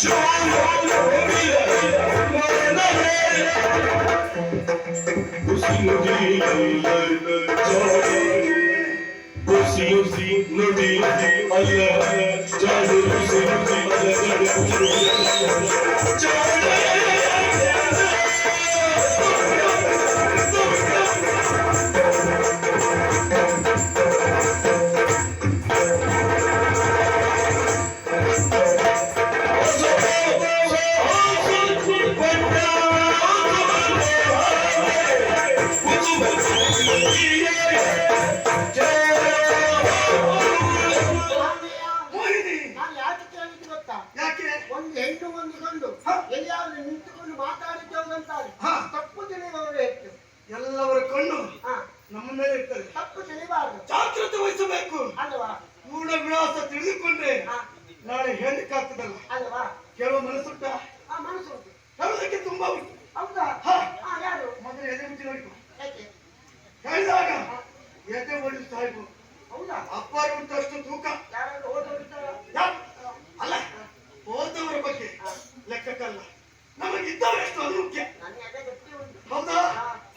Joe! ಎಲ್ಲರಿಗೂ ಅಪ್ಪ ತೂಕ. ಅಲ್ಲ ಓದವರ ಬಗ್ಗೆ ಲೆಕ್ಕಕ್ಕಲ್ಲ. ನಮಗಿದ್ದವರೆಷ್ಟು ಅದು ಮುಖ್ಯ ಹೌದಾ?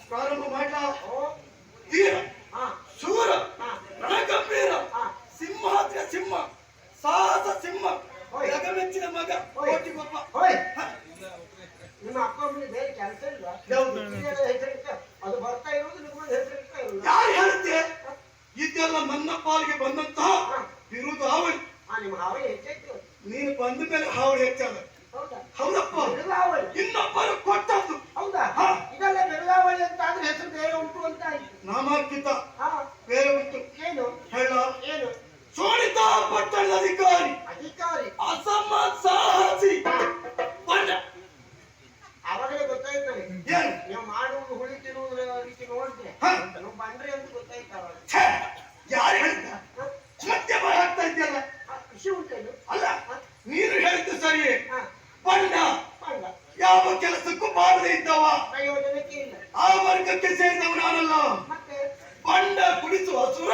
ಪ್ರಾರಂಭ ಮಾಡ್ಲಾ? ನಿಮ್ಮ ಹಾವಳಿ ಹೆಚ್ಚೈತಿ ನೀನು ಬಂದ ಮೇಲೆ ಹಾವಳಿ ಹೆಚ್ಚಾದ ಹೌದಪ್ಪ. ಬೆಳಗಾವಳಿ ಇನ್ನೊಬ್ಬರು ಕೊಟ್ಟದ್ದು. ಹೌದಾ? ಇದೆಲ್ಲ ಬೆಳಗಾವಳಿ ಅಂತ ಆದ್ರೆ ಹೆಸರು ಬೇರೆ ಉಂಟು ಅಂತ ನಾಮಾರ್ಕಿತ ಬೇರೆ ಉಂಟು. ಏನು? ಹೇಳ. ಏನು? ಸೋಣಿತ ಪಟ್ಟಣದ ಅಧಿಕಾರಿ. ಅಧಿಕಾರಿ. ಅಸಮ ಸಾಹಸಿ. ಬಂಡ ಆವಾಗಲೇ ಗೊತ್ತಾಯ್ತದೆ ಏನು? ನೀವು ಮಾಡುವುದು ಹುಳಿ ತಿನ್ನುವುದರ ರೀತಿ ನೋಡಿದ್ರೆ ಯಾವ ಕೆಲಸಕ್ಕೂ ಮಾಡದೆ ಇದ್ದವ. ಆ ವರ್ಗಕ್ಕೆ ಸೇರಿದವನಾನಲ್ಲ ಬಂಡ ಕುಡಿಸುವ ಸುರ